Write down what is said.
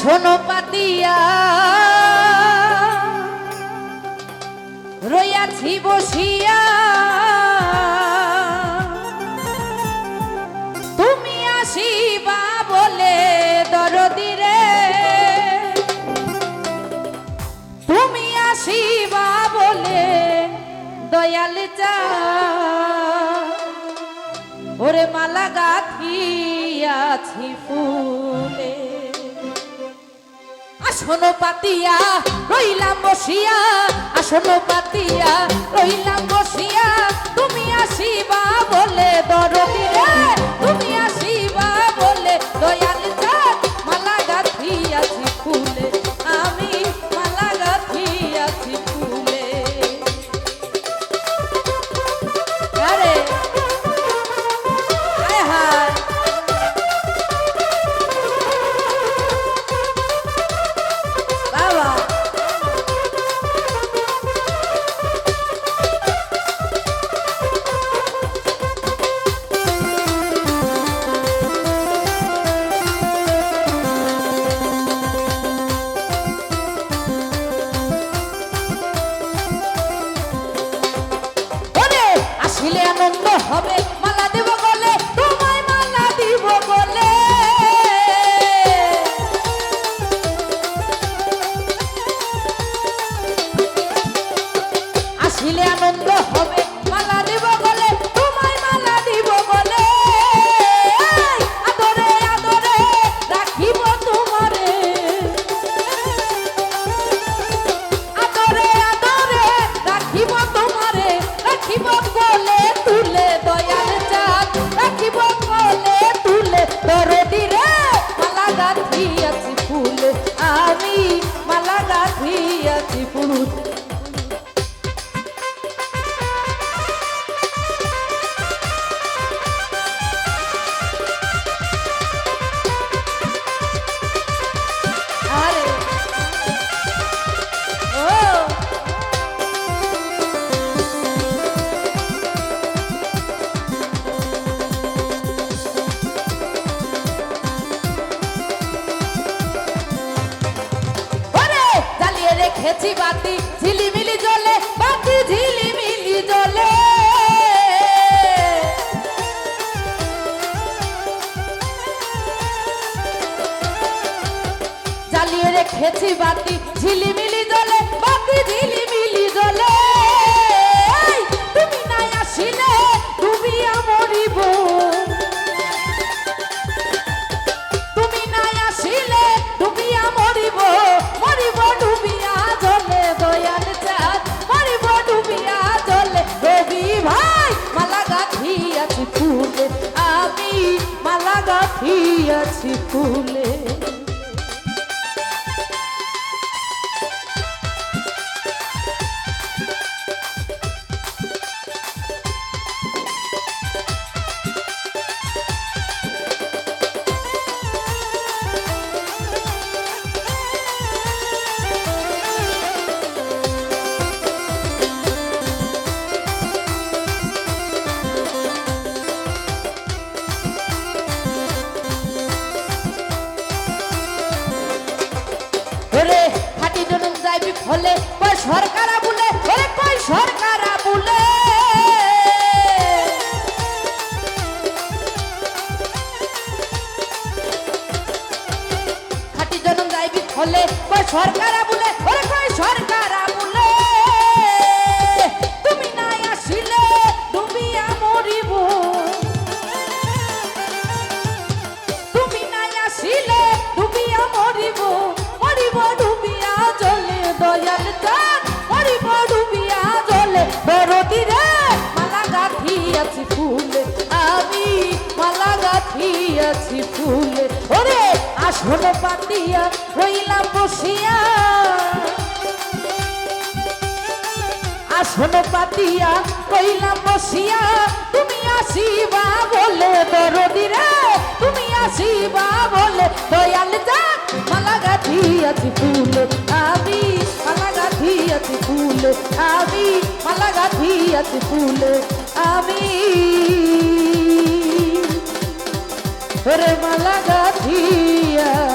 শোনো পাতিয়া। রইয়াছি বসিয়া। তুমি আসিবা বলে দরদি রে। তুমি আসিবা বলে দয়াল চা। ওরে মালা গাথিয়াছি ফুলে। আসনো পাতিয়া রইলাম বসিয়া আসনো পাতিয়া রইলাম বসিয়া তুমি আসিবা বলে দরদি। আসিলে আনন্দ হবে। মালা দিব বলে, তোমায় মালা দিব বলে। আদরে আদরে, রাখিব তোমারে। আদরে আদরে, রাখিব তোমারে। রাখিব বলে তুলে দয়াল চাঁদ। রাখিব বলে তুলে দরদি রে। মালা গাথিয়াছি ফুল। আমি মালা গাথিয়াছি ফুল। রেখেছি বাতি, ঝিলিমিলি জলে, বাতি ঝিলিমিলি জ্বলে জ্বালিয়ে রেখেছি বাতি, ঝিলিমিলি জলে, বাতি ঝিলিমিলি জ্বলে আমি মালা ফুলে। ফলে কই সরকার বলে, ওরে কই সরকার বলে। খাটি জনম যাইবি হলে কই সরকার বলে, ওরে কই সরকারা আছি ফুলে। ওরে, আসন পাতিয়া রইলাম বসিয়া। আসন পাতিয়া কইলাম বসিয়া। তুমি আসিবা বলে দরদি রে, তুমি আসিবা বলে দয়াল যা। মালা গাথি আছি ফুল, আমি মালা গাথি আছি ফুল, আমি মালা গাথি আছি ফুল, আমি মালা গাথি আছি ফুল